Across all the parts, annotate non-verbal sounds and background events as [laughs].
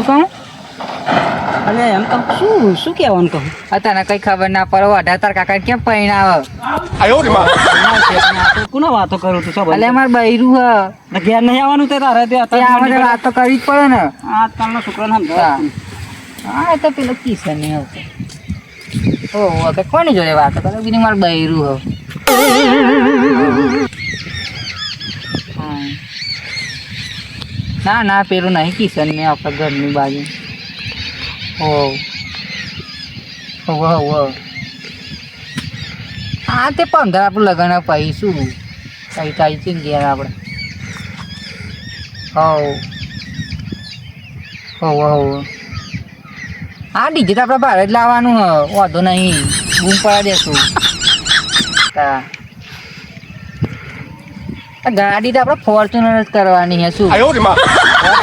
શું કહું અને એમ તો શું શું કહેવાનું કહું? અત્યારે કઈ ખબર ના પડે અઢાર તાર કાકા કેમ પરિણાવ કોનો વાતો કરું તું સબ એટલે માર બૈરું હ. ઘેર નહીં આવવાનું તે તારે તે અત્યારે આપણે વાત તો કરવી જ પડે ને. આજકાલનો છોકરાને સમજાય હા. એ તો પેલો કિશન ને આવતો. ઓ કોની જોડે વાત કરે? બીજું મારું બૈરું હ. ના ના, પેલું નહીં કિશન ને આપણા ઘરની બાજુ. ઓ હોવ હા, તે પંદર આપણું લગ્ન પૈસું કઈ થાય છે ને ઘેર આપણે હોવ હોવ હા, ડીજે તો આપણે ભાડે જ લાવવાનું હ. વાંધો નહીં. બૂમ પડા દેશું. આ ગાડી તો આપણે ફોર્ચ્યુનર જ કરવાની હે શું?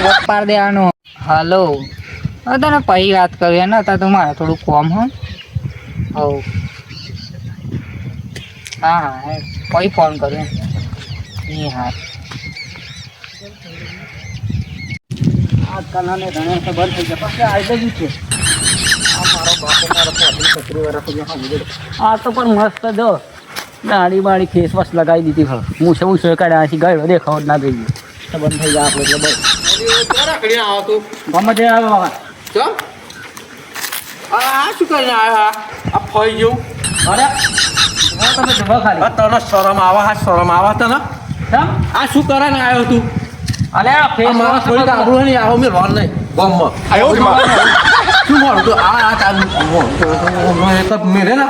વોટ દેવાનો. હલો તને પછી વાત કરી ને અત્યારે તો મારે થોડું કોમ હો હવ. હા હા પછી ફોન કર્યો એ હા આજકાલના ને ઘણા તો બંધ થઈ ગયા. પછી આજે જ છે. આ મારો બાપો મારો. આ તો પણ મસ્ત જો દાઢી બાળી ફેસ વોશ લગાવી દીધી ખરો મૂછે મૂછે કાઢ્યા છે ગયો દેખાવ ના થઈ ગયું તો બંધ થઈ જાય આપણે એટલે બસ ગમે તે આવ્યો બાબા આ શું કરીને આવ્યા આ ફઈ જેવું અરે તમે જવા ખાલી તને શરમ આવા હા શરમ આવા તને આ શું કરે ને આવ્યો તું અલે આ ફેસ મારા વોશ આબરૂ નહીં આવો મેં રોલ નહીં શું તું આ આ તારું મેરે ને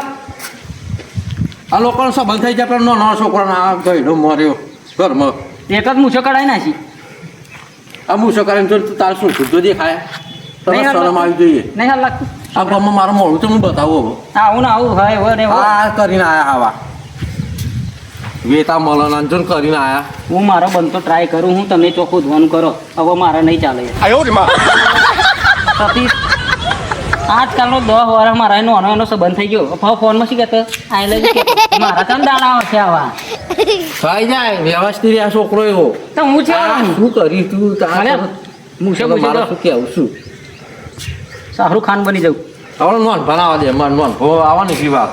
આ લોકોનો સંબંધ થઈ જાય પણ નાનો છોકરાનો આ ગયડો મર્યો ઘરમાં. એક જ મૂછો કઢાઈ નાખી. આ મૂછો કરીને જો તાર શું શુદ્ધ દેખાય? તમે નહીં, શરમ આવી જોઈએ. નહીં હાલ લાગતું. આ ગામમાં મારું મોડું તો હું બતાવું હવે. આવું ને આવું હોય હોય ને આ કરીને આયા આવા. વેતા મનોરંજન કરીને આયા. હું મારો બનતો ટ્રાય કરું હું તમે ચોખ્ખું ધોન કરો. હવે મારે નહીં ચાલે. સતીશ આજકાલનો દસ વાર મારા એનો નાનો એનો સંબંધ થઈ ગયો. હવે ફોનમાં શું કહેતો? આઈ લઈ મારા [laughs] આવા. ખાઈ જાય વ્યવસ્થિત આ છોકરો એવો. તો હું છે શું કરી તું? તારે મૂછે શું કેવું શું? શાહરુખ ખાન બની જાઉં. હવે નોન ભણાવવા દે મન નોન હો આવવાની કી વાત?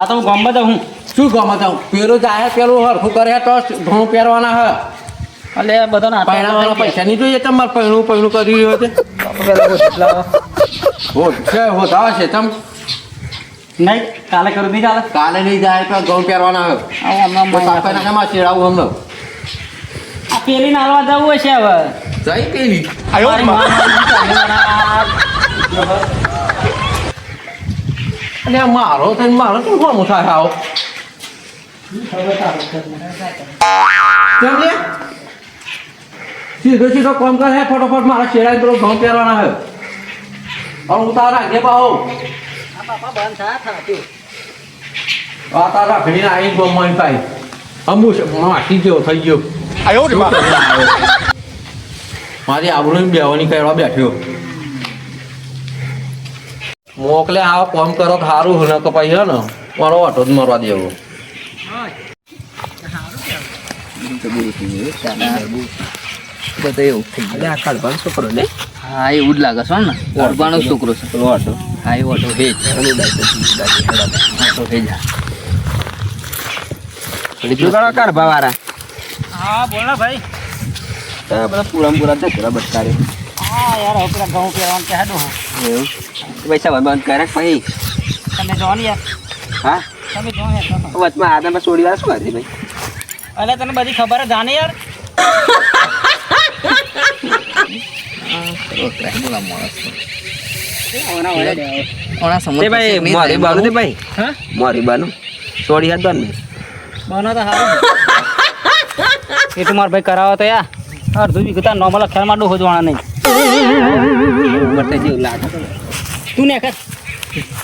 આ તો હું ગામમાં જાઉં હું. શું ગમે તો પેલું જાય પેલું હરખું કરે તો ઘણું પહેરવાના હ એટલે બધા પહેરવાના પૈસા નહીં જોઈએ તમારે પૈણું પૈણું કર્યું છે. છે હોત આવે છે તમ. નહીં કાલે કરું નહીં ચાલે કાલે નહીં જાય તો ઘઉં પહેરવાના હે આવું હમણાં તો મહિના કાપે નાખામાં શેરાવું હમણાં આ પેલી નાલવા જવું હશે હવે. જઈ પેલી. અને મારો થઈને મારો શું કોણ થાય આવો? કેમ લે? સીધો સીધો કોમ કરે ફટોફટ મારા ચેડા પેલો ઘઉં પહેરવાના હે હવે હું તારા થા થા આ તારા આવી માટી જેવો થઈ ગયો? મારી આબરૂની બેવાની કરવા બેઠ્યો. મોકલે આવો કોમ કરો કે સારું ને કે પછી હે ને મારો ઓટો જ મરવા દેવો. બધા એવું થઈ ગયું. છોકરો લે. હા એવું જ લાગે છે ને. ઓળખાણો છોકરો છે. ઓટો હા એ તો હેજ ઓટો હેજ કર ભાવારા. હા બોલ ને ભાઈ બધા પૂરા પૂરા ધકરા બટકારે હા યાર હવે પેલા ઘઉં પહેરવાનું કહે દો એવું? પૈસા બંધ કરે ભાઈ. તમે જો ને યાર. હા? તમે જો યાર તમે. વચમાં આદમ સોડી વાર શું હતી ભાઈ? અલે તને બધી ખબર જાને તે ભાઈ મારી બાનું? ભાઈ? હા? મારી બાનું? સોડી હતો ને બનો તો સારું એ તો માર ભાઈ કરાવો તો યાર. અડધું વીઘતા નોર્મલ ડોહો જોવાના નહીં. બટે જેવું લાગે. તું ને કર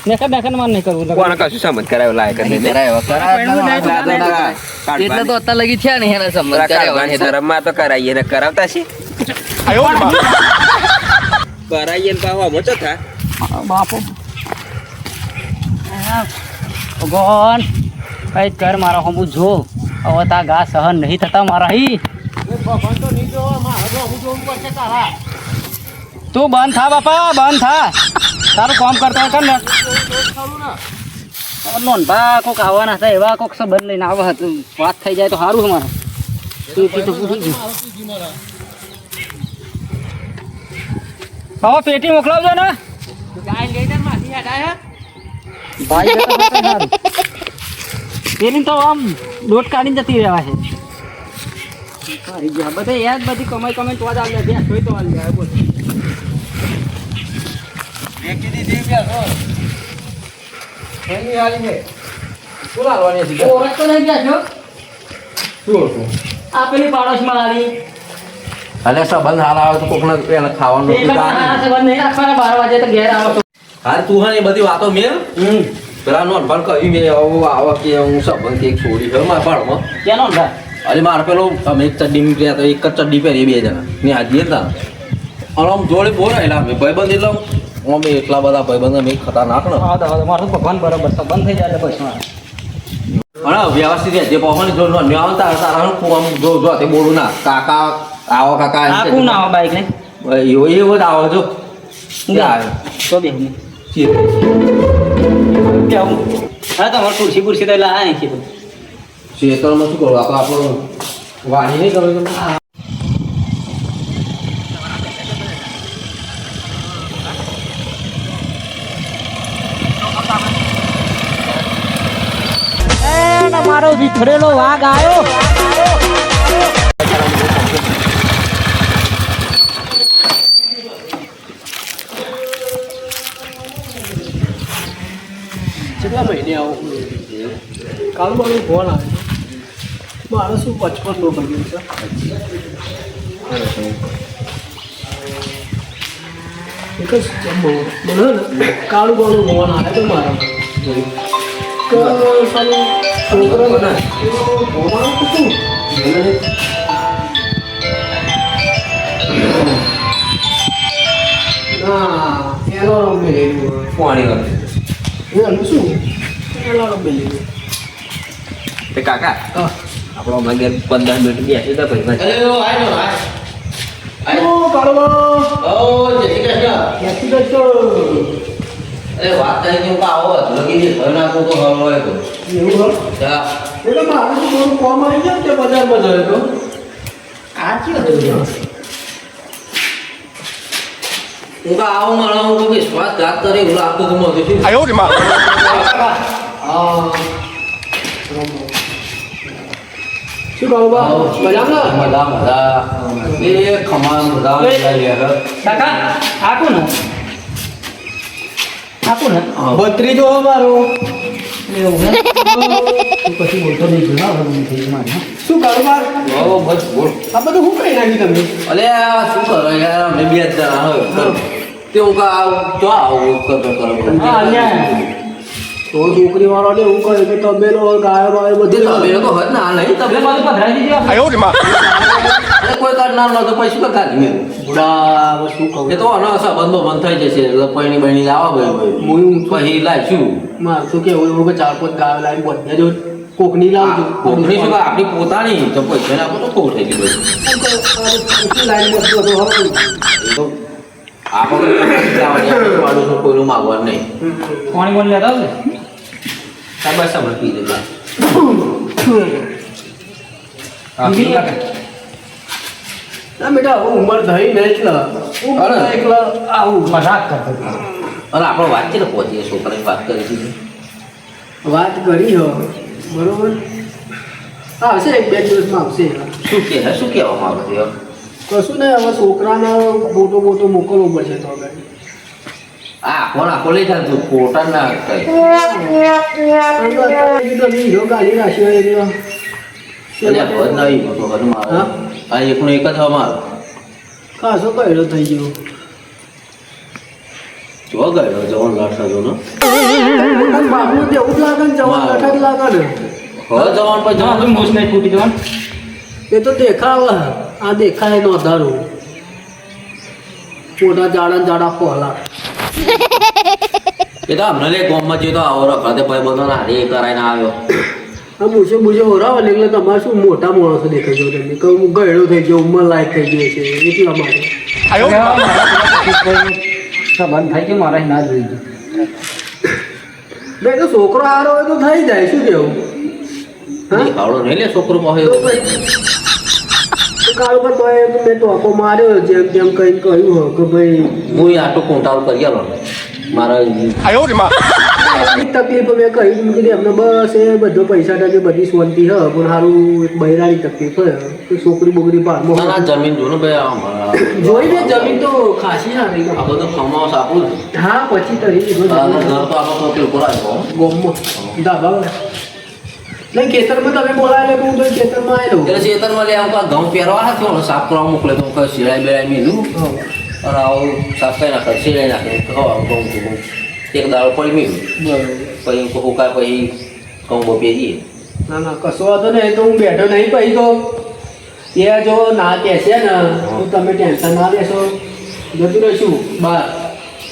ને કર ને માર નહીં કરવું. કોણ કશું સમજ કરાયો લાયક જ નહીં. એટલે તો અત્યાર લગી થયા ને એના સમજ. કરાયો ધર્મમાં તો કરાઈએ ને કરાવતા છે કરાઈએ ને પાછો મોટો થા. બાપો. ભગવાન, કઈ કર મારા હમું જો. હવે તા ઘા સહન નહીં થતા મારા હી. તું બંધ થા બાપા, બંધ થા. તારું કામ કરતા કર ને નોંધા કોક આવવાના હતા એવા કોક સંબંધ લઈને આવે હતું વાત થઈ જાય તો સારું અમારે. પેટી હવે પેટી મોકલાવજો ને. હોય તો સારું. પેલી તો આમ દોટ કાઢીને જતી રહેવા છે. કરી ગયા બધે યાદ બધી કમાઈ કમાઈ તો જ આવી જાય જોઈ તો આવી જાય બોલ એની હાલી છે શું લાવવાની હતી ઓળખ તો નહીં ગયા છો? શું હતું? આ પેલી પાડોશમાં આવી અલે સંબંધ હાલ આવે તો કોકને એને ખાવાનું સંબંધ નહીં રાખવાના બાર વાગે તો ઘેર આવો હાલ તું હા એ બધી વાતો મેલ. પેલા નોટ પણ કહ્યું મેં આવો આવો કે હું સંબંધ એક છોડી છે મારા બાળમાં ક્યાં ને અરે મારે પેલો અમે એક ચડ્ડી નીકળ્યા તો એક જ ચડ્ડી પહેરી બે જણા. ને હાજીએ હતા અને આમ જોડે બોલ રહેલા અમે ભાઈબંધ એટલે અમે એટલા બધા ભાઈબંધ અમે ખતરનાક ને. હા મારું ભગવાન બરાબર સંબંધ થઈ જાય પછી અને વ્યવસ્થિત જે પવન જો નો તાર તારા હું આમ જો જો તે બોલું ના. કાકા આવો કાકા એમ આ કે. કોણ આવો બાઈક ને એવો એવો જ આવો જો. તો બે કેવું હા તમારે ખુરશી ખુરશી તો એટલે આ નહીં કીધું શેતળમાં શું કરું? આપણે આપણો વાણી નહીં કરવું તમે મારો વિખરેલો વાઘ આવ્યો કેટલા મહિને આવો કાલ મારું ફોન આવે મારે શું પચપન નો કર્યું છે એક જ જમવો મને ને કાળું બાળું ફોન આવે તો મારા કે સાલું છોકરાને ભણવાનું તો શું ના પેલો રમે લેવું પાણી કરે એનું શું પેલો રમે લેવું તે કાકા હા આપણો હમણાં ઘેર પંદર મિનિટ બેસી હતા ભાઈ ઓ કાળુબા. ઓ જય શ્રી કૃષ્ણ. અરે વાત કરી કે આવો લગી ઘર નાખો તો હલ હોય તો. એવું હા? એટલે મારે કોમ આવી જાય તે બજારમાં જાય તો આ ક્યાં હતું હું તો આવો માણસ હું તો વિશ્વાસઘાત કરે એવું લાગતું હતું મને શું હા શું કાળુબા મજામાં મજા મજા. એ ખમા બધા. કાકા આ કોણ આ કોણ બત્રી જો મારો. પછી બોલતો નહીં મારે શું કરું આવો બસ બોલ. આ બધું હું કઈ નાખી તમે અલે આ શું કરો? યાર અમે બે જ જણા હોય તે કા જો આવું કરતો કરો હા તો છોકરી વાળા ને એવું કહે કે તબેલો ગાયો બાયો બધી તમે તો હોય ના નહીં એટલે તમે બધું આયો રે માં. કોઈ કરનાર નતો પછી શું કાઢી મેં બુડા શું કહું? એ તો આનો સંબંધો બંધ થઈ જશે લપણી પૈણી લાવા લાવવા ભાઈ ભાઈ હું હું પછી લાવીશું માં શું કેવું? એવું કે ચાર પાંચ ગાયો લાવી બધે જો કોકની લાવજો કોકની શું કાંઈ આપણી પોતાની તો પૈસા ને આપણું તો ખોટ થઈ ગયું? લાઈન બધું તો આપણે લાવવાની કોઈ કોઈનું નહીં પાણી બોલ લેતા આવજો. સાહેબ પી દેજો. ના બેટા ઉંમર થઈ ને એટલે ઉંમર એટલે આવું મજાક કરતો હતો. અને આપણે વાત છે ને પહોંચીએ છોકરાની વાત કરી છે વાત કરી હો બરોબર આવશે એક બે દિવસમાં આવશે શું કે શું કહેવા માંગો છો? કશું નહીં હવે છોકરાને ફોટો બોટો મોકલવો પડશે તો આગળ આ કોણ આખો લઈ જાય તું ફોટા ના કઈ. ગાડી રાખ્યો એટલે એટલે હદ નહીં મોટો હદ મારો. હા? આ એકનો એક જ અમારો ખાસો કયડો થઈ ગયો. જો ગયો જવાન લાઠા જો ને બાપનું જેવું જ લાગે ને જવાન. જ લાગે ને. હવે જવાન પછી જવાન. તો નહીં ફૂટી જવાનું. એ તો દેખાવે. આ દેખાય નો ધારું. મોટા જાડા જાડા પોલા. એ તો અમને લે ગોમમાં જે તો આવો રખડતે ભાઈ બધો ના રે કરાઈને આવ્યો. આ બુજે બુજે ઓરાવે એટલે તમારે શું મોટા માણસો દેખાઈ જાવ તમે કે હું ગયેલો થઈ ગયો ઉંમર લાયક થઈ ગયો છે એટલા માટે. સંબંધ થઈ ગયો મારા ના જોઈ ગયું. બે તો છોકરો હારો હોય તો થઈ જાય શું કેવું? હા? આવડો નહીં લે છોકરો પછી તો કાળું પર તોય મેં ટોકો માર્યો જેમ જેમ કઈ કહ્યું હો કે ભાઈ હું આટલું કોંટાળું કરી આલો મારા એની તકલીફ મેં કહી દીધું કે એમને બસ એ બધો પૈસા ટકે બધી સોનતી હ પણ સારું એક બૈરાની તકલીફ હોય તો છોકરી બોકરી ના ના જમીન જો ને ભાઈ આ જોઈ ને જમીન તો ખાસી સારી આ બધો ખમાવ સાપું હા પછી તરી ઘર તો આપણે તો પેલું બોલાય ગોમમાં. ધાબા નહીં ખેતરમાં તમે બોલાય એટલે હું તો ખેતરમાં આવેલો એટલે ચેતરમાં લે આવું ઘઉં પહેરવા હાથે ઓલો સાફ કરવા મોકલે તો કઈ સિલાઈ બેલાઈ મેલું અને આવું સાફ કરી નાખે સિલાઈ નાખે. તો આવું ઘઉં તો ઘઉં. એક દાળ પડી મેલું પછી પછી કાંઈ પછી ઘઉં બપે જઈએ ના ના કશો વાંધો નહીં તો હું બેઠો નહીં પછી તો એ જો ના કહેશે ને તો તમે ટેન્શન ના લેશો. જતું રહીશું બાર.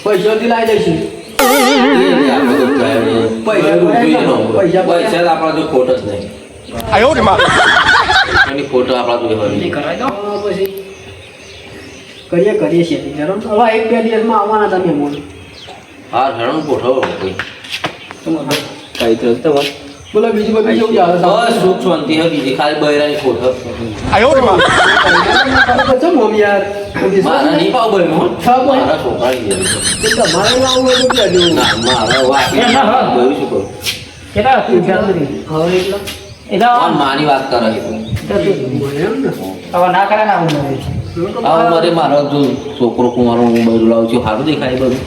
પૈસાથી લાવી દઈશું. પૈસા આપણા જો ખોટ જ નહીં ખોટ આપણા પછી કરીએ કરીએ જરો હવે એક બે દિવસમાં આવવાના તમે મોન હા હેરાન ફોટો કોઈ કઈ તો તો બોલો બીજું બધું કેવું ચાલે બસ સુખ શાંતિ હે બીજી ખાલી બૈરાની ખોટ હે છો મમ્મી યાર મારા નહીં પાવ ભાઈ હું હા, ભાઈ. મારા છોકરા ની. તો તમારે આવું હોય કે જો ના મારા વાત એ ના, હા. બોલ શું કેટલા હતું ખ્યાલ નથી હવે એટલા? એટલે આ માની વાત કરે છે? તું. એમ ને હવે ના કરે ના આવું મળે આ મારે મારો જો છોકરો કુમારો હું બધું લાવું છું સારું દેખાય બધું.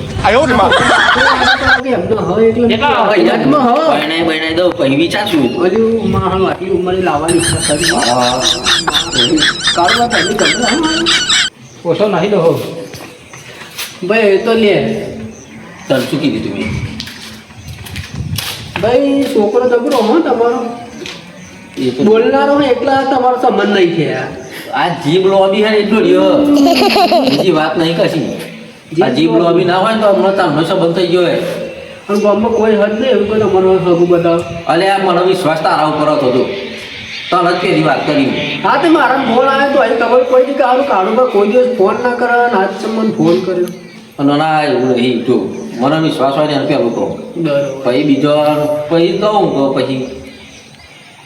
દઉં પછી વિચારશું. હજુ આટલી ઉંમરે લાવવાની ઓછો નાહી દો ભાઈ એ તો લે. શું કીધું તમે ભાઈ છોકરો તગડો હો તમારો. એ તો બોલનારો એકલા એટલા તમારો સંબંધ નહીં છે. યાર. આ જીભ લોબી હે એટલું રહ્યો બીજી વાત નહીં કશી. આ જીભ લોબી ના હોય તો હમણાં તો હંમેશા બંધ થઈ ગયો પણ ગામમાં કોઈ હદ નહીં એવું કોઈ તમારો સગું બતાવ. અલે આ મને વિશ્વાસ તારા ઉપર હતો તને જ પેલી વાત કરી. હા તે મારા ફોન આવ્યો તો અહીં તમારે કોઈ દી કાળું કાળું પર કોઈ દિવસ ફોન ના કરે અને આજ મને ફોન કર્યો. અને ના એવું નહીં જો મને વિશ્વાસ હોય ને એને પેલું કહું. પછી બીજો પછી કહું તો પછી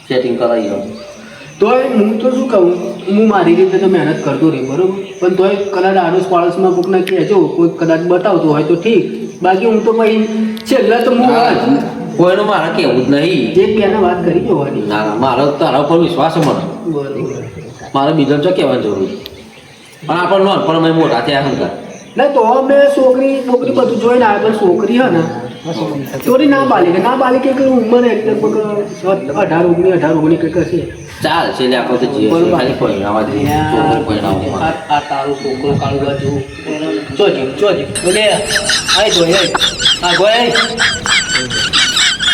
સેટિંગ કરાવી તોય હું તો શું કહું? હું મારી રીતે તો મહેનત કરતો રહી બરાબર? પણ તોય કદાચ આડોશ પાડોશમાં કોકને કહેજો કોઈ કદાચ બતાવતો હોય તો ઠીક. બાકી હું તો ભાઈ છેલ્લા તો હું કોઈનું મારે કેવું જ નહીં. જે બેને વાત કરી જોવાની ના ના મારો તારા ઉપર વિશ્વાસ છે મને. મારે બીજાને ચો કહેવાની જરૂર. પણ આપણે નોન પણ અમે મોટા થયા હતા ના તો મેં છોકરી છોકરી બધું જોઈને આવ્યો પણ છોકરી હે ને ચોરી ના બાલિક ના બાલિક કે ઉંમર લગભગ અઢાર ઓગણી અઢાર ઓગણી કંઈક હશે ચાલ છે લે આપણે તો જીએ. ખાલી પરિણામ જ આ તારું છોકરો કાળું બાજુ. ચોજી ચોજી બોલે આય તો હે આ ગોય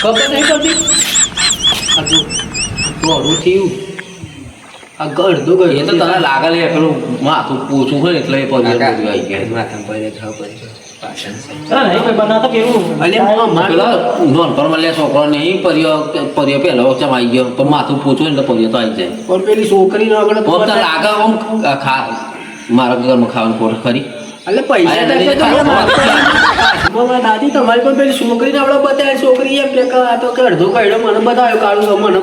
ખબર નહીં પડતી? આ જો થયું. આ ગળદો એ તો તને લાગે લે પેલું માથું પૂછું હોય એટલે પગ આવી ગયા. માથા કોઈ ખબર કેવું છોકરો માથું પૂછું હોય ને તો આવી જાય. પણ પેલી છોકરીનો આગળ તો આમ તો લાગે આમ મારા ઘરમાં ખાવાનું ખોટ ખરી. એટલે પૈસા અરે ટકે તો નહીં, મને મને દાદી તમારી પણ પેલી છોકરીને આપણે બતાવ્યા છોકરી એમ કે આ તો કે અડધો કાઢ્યો મને બતાવ્યો કાળું તો મને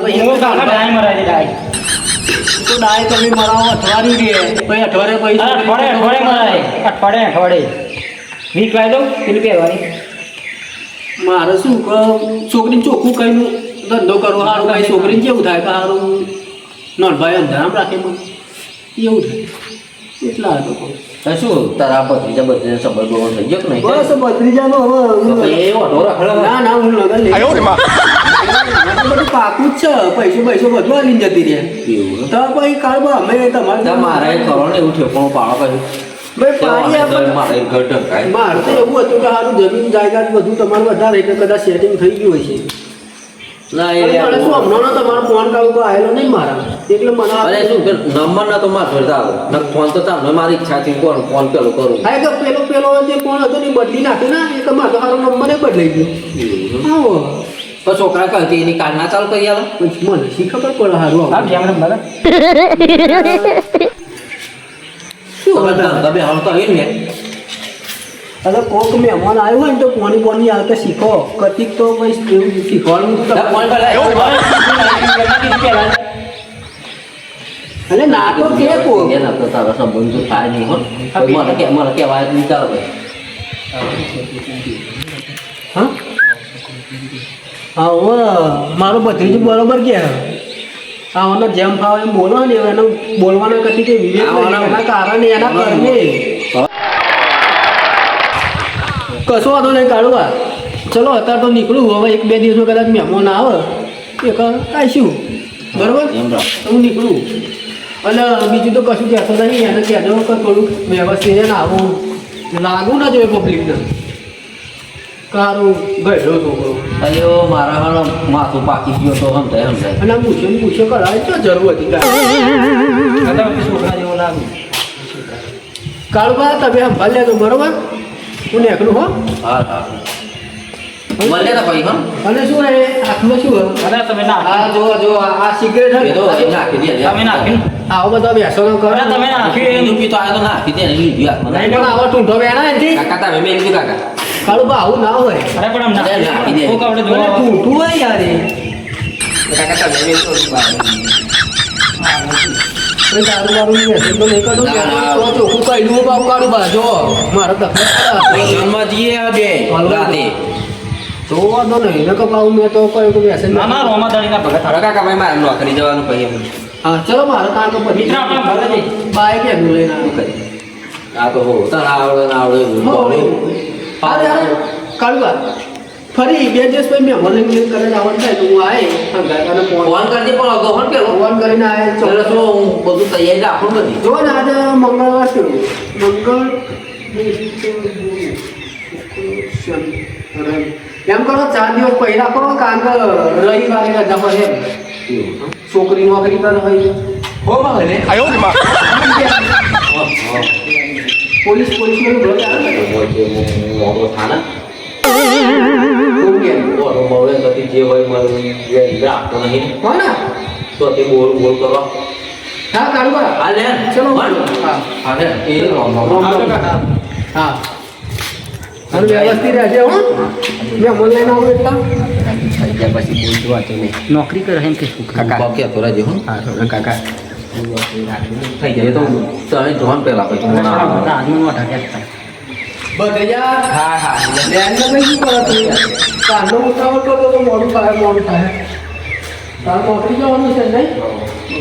તો ડાય તમે મરાવો અઠવાડિયું રે પછી અઠવાડિયે પછી અઠવાડે અઠવાડે મરાય અઠવાડે અઠવાડે વીક લાવી દઉં પેલી પહેરવાની. મારે શું કે છોકરીને ચોખ્ખું કહીને ધંધો કરવો સારું કાંઈ છોકરીને કેવું થાય કે સારું નોંધભાઈ અંધારામ રાખે એવું થાય. એટલા હતો શું તારા ભત્રીજા બધીને સંબંધ બહુ થઈ ગયો કે નહીં? બસ ભત્રીજાનો હવે એ ઓઢો રખડે ના. ના હું લગન લઈ બધું પાકું જ છે. પૈસો પૈસો બધું આલીને જતી રહે. એવું? તો પછી કાળમાં અમે તમારે તો મારે કરો ને એવું ઠેકોણું પાડો કહ્યું ભાઈ પાડી આપણે મારે ઘર મારે તો એવું હતું કે સારું જમીન જાયદાદ બધું તમારું વધારે એટલે કદાચ સેટિંગ થઈ ગયું હોય છે ના એ મને શું હમણાં તમારો ફોન કાલ તો આવેલો નહીં મારા. એટલે મને અરે શું કે નંબર ના તો માર આવે ના ફોન તો ચાલ મારી ઈચ્છા થી કોણ ફોન પેલો કરું. હા કે પેલો પેલો જે ફોન હતો ને એ બદલી નાખ્યો ને એ મારો તો સારો નંબર બદલાઈ ગયો. તો છોકરા કહે કે એની કાર ના ચાલુ કરી આલો. પછી મને શી ખબર પડે કેમ નંબર [laughs] તમે બધા? હોય ને? અરે કોક મહેમાન આવ્યો હોય ને તો પોની પોની આવતા શીખો. કતિક તો ભાઈ એવું શીખવાનું. એટલે ના તો કે કોક. એના તો તારા સંબંધ તો થાય નહીં હો. મને કે મને કહેવાય જ વિચાર ચાલો ભાઈ હા? હા મારો ભત્રીજો બરોબર કે? આવાનો જેમ ફાવે એમ બોલો ને એનો બોલવાના કદી કે વિવેક. એના કારણે એના કરને કશો વાંધો નહીં કાઢવા ચલો અત્યારે તો નીકળું હવે એક બે દિવસમાં કદાચ મહેમાન આવે. એક આવીશું બરોબર. તો હું નીકળું. અને બીજું તો કશું કહેતો નહીં. એને કહેજો કે થોડુંક વ્યવસ્થિત ને આવું. લાગુ ના જોઈએ પબ્લિકને કારું ગયેલો છોકરો અલ્યો મારા હાલો માથું પાકી ગયો તો સમજાય થાય અને આ પૂછ્યો ને પૂછ્યો કરાય તો જરૂર હતી. છોકરા જેવો લાગુ? કાળુબા તમે સંભાળ લેજો બરોબર હું નીકળું હો. હા હા. મળે ને ભાઈ હા. અને શું હે આખું શું હે? અરે તમે ના આ જો જો આ સિગરેટ હે તો એ નાખી દે તમે નાખી આવો બધો બેસવાનો કરો. અરે તમે નાખી પીધું પીતો આ તો નાખી દે ને લીધી હાથમાં નહીં પણ આવો ટૂંઢો બેના એથી. કાકા તમે મેં લીધું કાકા. કાળુબા આવું ના હોય. અરે પણ આમ નાખી દે. નાખી દે. કોક આપણે મને જોવા. ટૂંઢું હોય યાર એ. કાકા કોઈ દારૂ તો નહીં ના. તો ચોખ્ખું કાળુબા જો. મારો તકલીફ જઈએ આ બે રાતે. તો વાંધો નહીં. ને કપાવું મેં તો કયું કે વ્યસન ના ના રોમા દાણીના ભગત હવે કાકા ભાઈ મારે નોકરી જવાનું કહી હા ચલો મારે કામ તો મિત્ર આપણે જઈએ. બાઈક લઈને આવ્યો. આ તો હો તને આવડે ને આવડે. અરે અરે કાળુબા ફરી બે દિવસ પછી મેં મને ક્લિક કરીને આવવાનું થાય તો હું આવે ફોન ફોન કરજે પણ અગાઉ ફોન પેલો. ફોન કરીને આય એટલે શું હું બધું તૈયારી રાખું બધી? જો ને આજે મંગળવાર છે. મંગળ એમ કરો ચાર દિવસ પહેલા કરો કારણ કે રવિવારે રજા પર એમ. છોકરી નોકરી પર હોય હો મગલે પોલીસ પોલીસનું ઘર આવે. ને મોટો થાના. મોટો બવડે કદી જે હોય જે રાખતો નહીં. હો તો તે બોલ બોલ કરો હા કાળુબા આ લે. ચલો. હા. આ લે. એ રોમ રોમ. હા અને વ્યવસ્થિત રહેજે હો. મેં મને લઈને આવું એટલા. થઈ ગયા પછી બોલતું વાંચો નહીં. નોકરી કરે એમ કે શું કાકા. કે તો રાજી હો કાકા. થઈ જાય તો તમે જોવાનું પહેલા પછી મને આવો. આજનું મોટા કહેતા બધૈયા હા હા બેનને કઈ શું કરો તમે કાંડો ઉતાવળ કરો તો મોડું થાય મોડું થાય તાર નોકરી જવાનું છે નહીં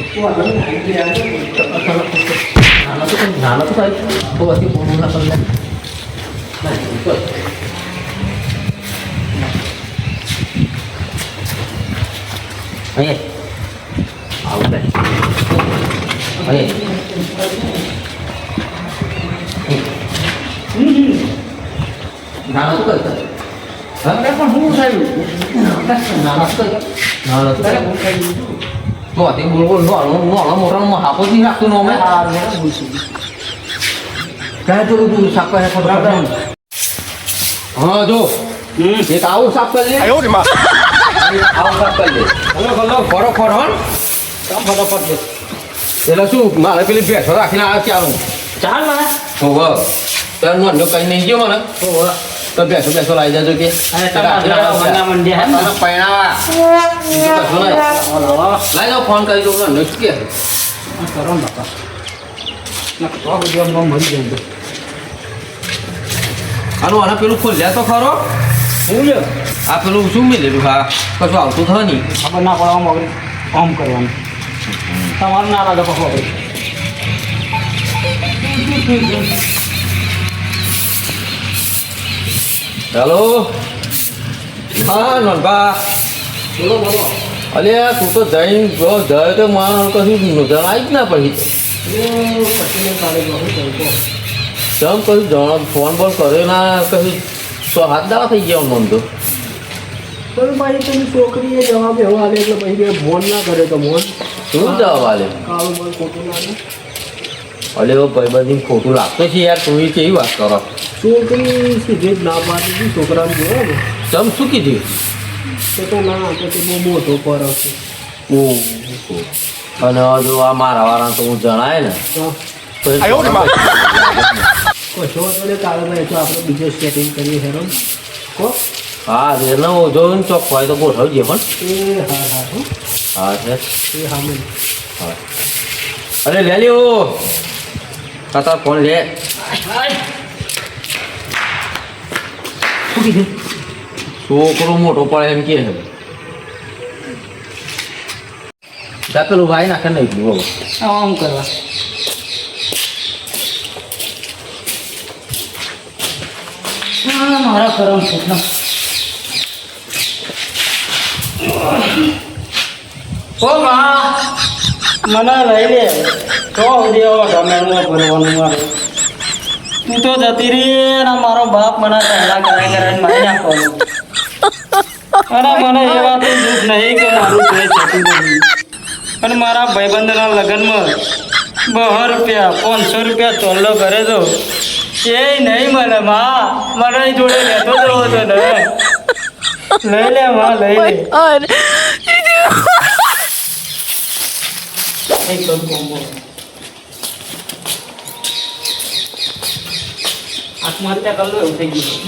શું વાંધો નહીં, આવી ગયા છે. નાનો તો કંઈ નાનો તો થાય તો પછી બોલવું ના પડે અહીંયા આવું લે અહીંયા નાનો તો કઈ હા પણ શું થયું નાનો કઈ નાનો તો કઈ તો તે બોલ બોલ નાનો નાનો મોટો હાપો જ નહીં રાખતું નો અમે? કાંઈ તો તું સાફ કરે ખબર હા જો. એક આવું સાફ કરી લે. આવું સાફ કરી લે. Hello hello. ખરો ખરો હો. ફટાફટ એટલે શું મારે પેલી ભેંસો રાખીને આવે ક્યારું ચાલ ને. હોવ? ત્યાં નોંધો કઈ નહીં ગયો મને. તો ભેંસો ભેંસો લાવી દેજો કે. ને? લાવી દો ફોન કરી દઉં શું કે. કરો ને ના મરી આનું આને પેલું ખોલ્યા તો ખરો? લ્યો? આ પેલું શું મેલેલું? હા કશું આવતું થયું નહીં. ખબર ના પડવા મગરી આમ કરવાનું. તમારું ના લાગે પકડો. હેલો? હા નોનભા. બોલો બોલો. અલે તું તો જઈને જો જાય તો મારા કશું જણાય જ ના પછી. જમ કશું જણ ફોન બોન કર્યો ના કશું તો હાથ દાવા થઈ ગયા નોંધો પણ પેલી છોકરીએ જવાબ એવો આવે એટલે પછી ફોન ના કર્યો તો ફોન શું જવાબ આલે? અલે ઓ ભાઈબંધી ખોટું લાગતો છે યાર તું કેવી વાત કરો? છોકરી સીધી જ ના પાડી છોકરાને જોયો ને જમ શું કીધું? તો તો ના તો તે બહુ મોટો ફરક છે ઓહો. અને જો આ મારા વાળા તો હું જણાય ને. હા. તો કાલે ભાઈ તો આપણે બીજો સેટિંગ કરીએ હેરો કો હા રેનો જોઈને ચોક હોય તો ગોઠવજે પણ. એ હા હા. હો. હા અરે લે લ્યો તાતા ફોન લે. છોકરો મોટો પડે એમ કે છે. પેલું ભાઈ નાખે નહીં બાબા આમ કરવા. મારા કરમ છોકરો ઓ માં મને લઈ લે. તો સુધી આવો ભરવાનું મારે. તું તો જતી રહી ને મારો બાપ મને પહેલા કરાય કરાય મારી નાખવાનો. અને મને એ વાતનું દુઃખ નહીં કે મારું જોઈ જતું નહીં અને મારા ભાઈબંધના લગ્નમાં બહો રૂપિયા પાંચસો રૂપિયા ચોલ્લો કરે તો એ નહીં મને માં. મને જોડે લેતો જવો તો ને. લઈ લે માં લઈ લે. એકદમ કોમ્બો આત્મહત્યા કરલો એવું થઈ ગયું.